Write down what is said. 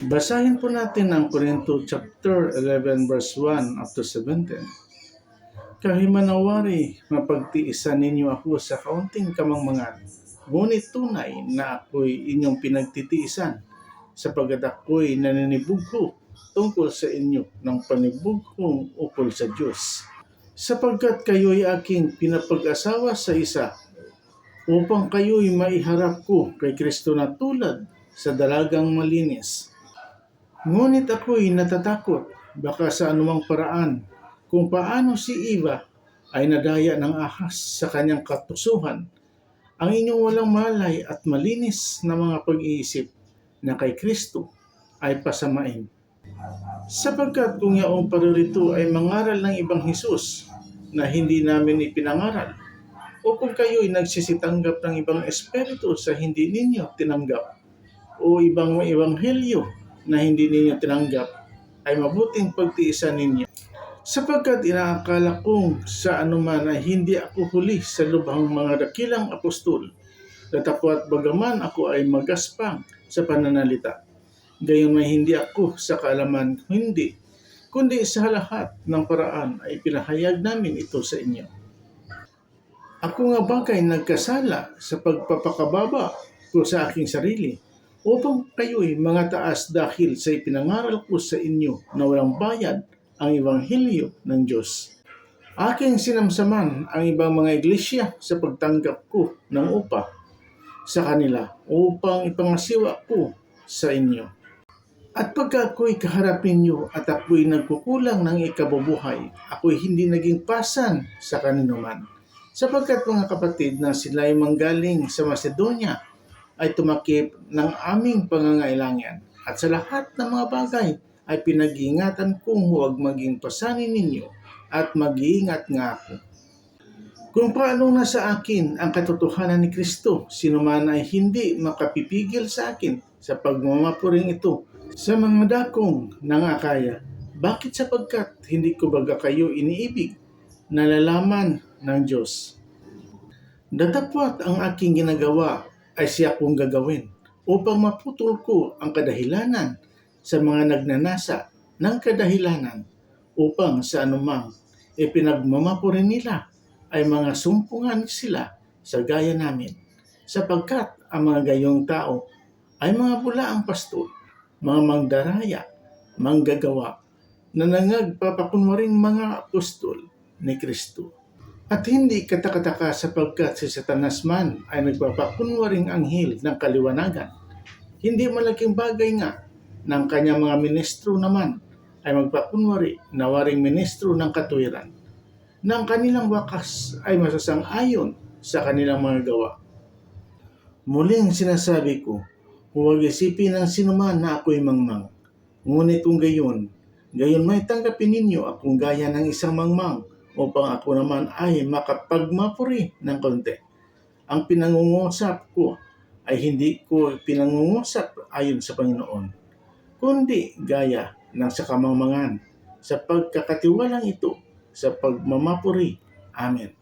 Basahin po natin ang Korinto chapter 11 verse 1 up to 17. Kahimanawari, mapagtiisan ninyo ako sa kaunting kamangmangan. Ngunit tunay na ako'y inyong pinagtitiisan sapagkat ako'y naninibugho tungkol sa inyo ng panibughong ukol sa Diyos. Sapagkat kayo'y aking pinapag-asawa sa isa upang kayo'y maiharap ko kay Kristo na tulad sa dalagang malinis. Ngunit ako'y natatakot baka sa anumang paraan kung paano si Eva ay nadaya ng ahas sa kanyang katusuhan ang inyong walang malay at malinis na mga pag-iisip na kay Kristo ay pasamain. Sapagkat kung yaong paririto ay mangaral ng ibang Hesus na hindi namin ipinangaral, o kung kayo'y nagsisitanggap ng ibang espiritu sa hindi ninyo tinanggap, o ibang ebanghelyo na hindi ninyo tinanggap, ay mabuting pagtiisan ninyo. Sapagkat inaakala kong sa anuman ay hindi ako huli sa lubhang mga dakilang apostol, datapwat bagaman ako ay magaspang sa pananalita. Gayon may hindi ako sa kaalaman hindi, kundi sa lahat ng paraan ay pinahayag namin ito sa inyo. Ako nga bagay nagkasala sa pagpapakababa ko sa aking sarili upang kayo'y mga taas dahil sa ipinangaral ko sa inyo na walang bayad ang Ebanghelyo ng Diyos. Aking sinamsaman ang ibang mga iglesia sa pagtanggap ko ng upa sa kanila upang ipangasiwa ko sa inyo. At pagka ako'y kaharapin niyo at ako'y nagkukulang ng ikabubuhay, ako'y hindi naging pasan sa kanino man. Sapagkat mga kapatid na sila'y manggaling sa Macedonia ay tumakip ng aming pangangailangan at sa lahat ng mga bagay ay pinag-iingatan kong huwag maging pasanin ninyo at mag-iingat nga ako. Kung paano nasa akin ang katotohanan ni Kristo, sino man ay hindi makapipigil sa akin sa pagmamapuring ito sa mga dakong ng akaya. Bakit sapagkat hindi ko baga kayo iniibig? Nalalaman ng Diyos. Datapwat ang aking ginagawa ay siya kong gagawin upang maputol ko ang kadahilanan sa mga nagnanasa ng kadahilanan upang sa anumang ipinagmamapurin nila ay mga sumpungan sila sa gaya namin sapagkat ang mga gayong tao ay mga bulaang pastol, mga mangdaraya, manggagawa, na nangagpapakunwaring mga apostol ni Kristo. At hindi katakataka sapagkat si Satanas man ay nagpapakunwaring anghel ng kaliwanagan. Hindi malaking bagay nga ng kanyang mga ministro naman ay magpakunwari na waring ministro ng katuwiran na ang kanilang wakas ay masasang-ayon sa kanilang mga gawa. Muling sinasabi ko, huwag isipin ng sinuman na ako'y mangmang. Ngunit kung gayon, gayon may tanggapin ninyo akong gaya ng isang mangmang upang ako naman ay makapagmapuri ng konti. Ang pinangungusap ko ay hindi ko pinangungusap ayon sa Panginoon, kundi gaya ng sa sa pagkakatiwalang ito sa pagmamapuri. Amen.